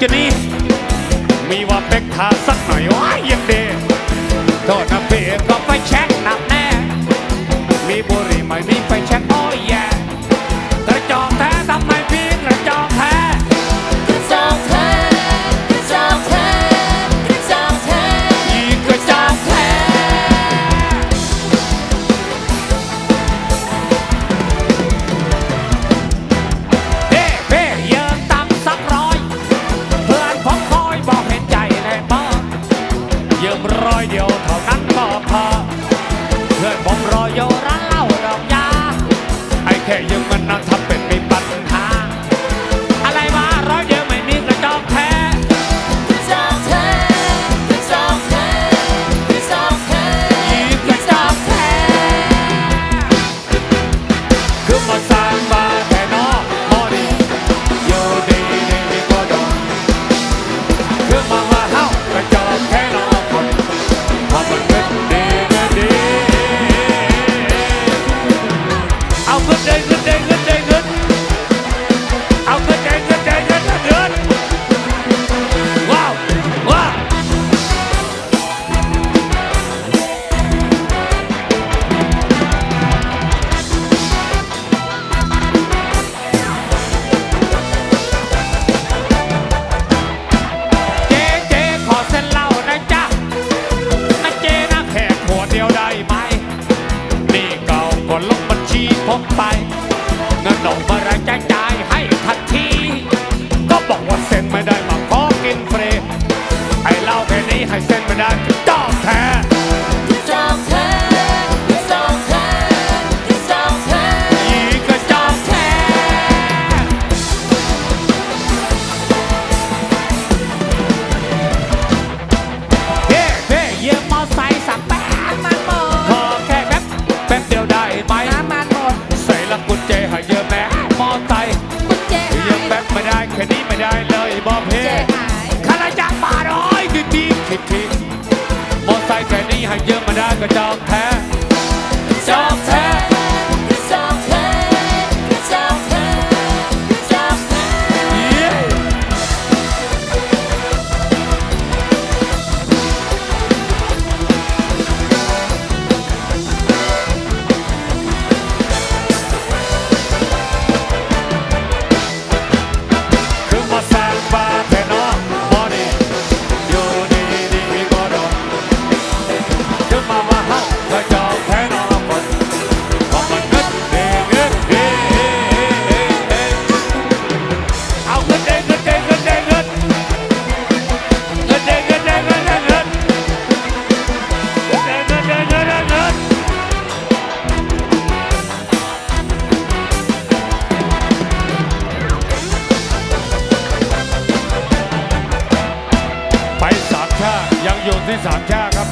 จะนี้ มีว่าเป็กขาสักหน่อยโอ้ยยังเดโทษนะเพีย ยวเท่านั้นก็พอ ผไป เงินลงกเมื่อไรจจ่ายให้ทันที ก็บอกว่าเซ็นไม่ได้มาขอกินฟรีไอ้เล่าแค่นี้ให้เซ็นไม่ได้ บ่เฮข้าราชการป่าน้อยดีดีคิดคิมอไซค์แค่นี้ให้เยอะมาได้ก็จองแท้ presença que a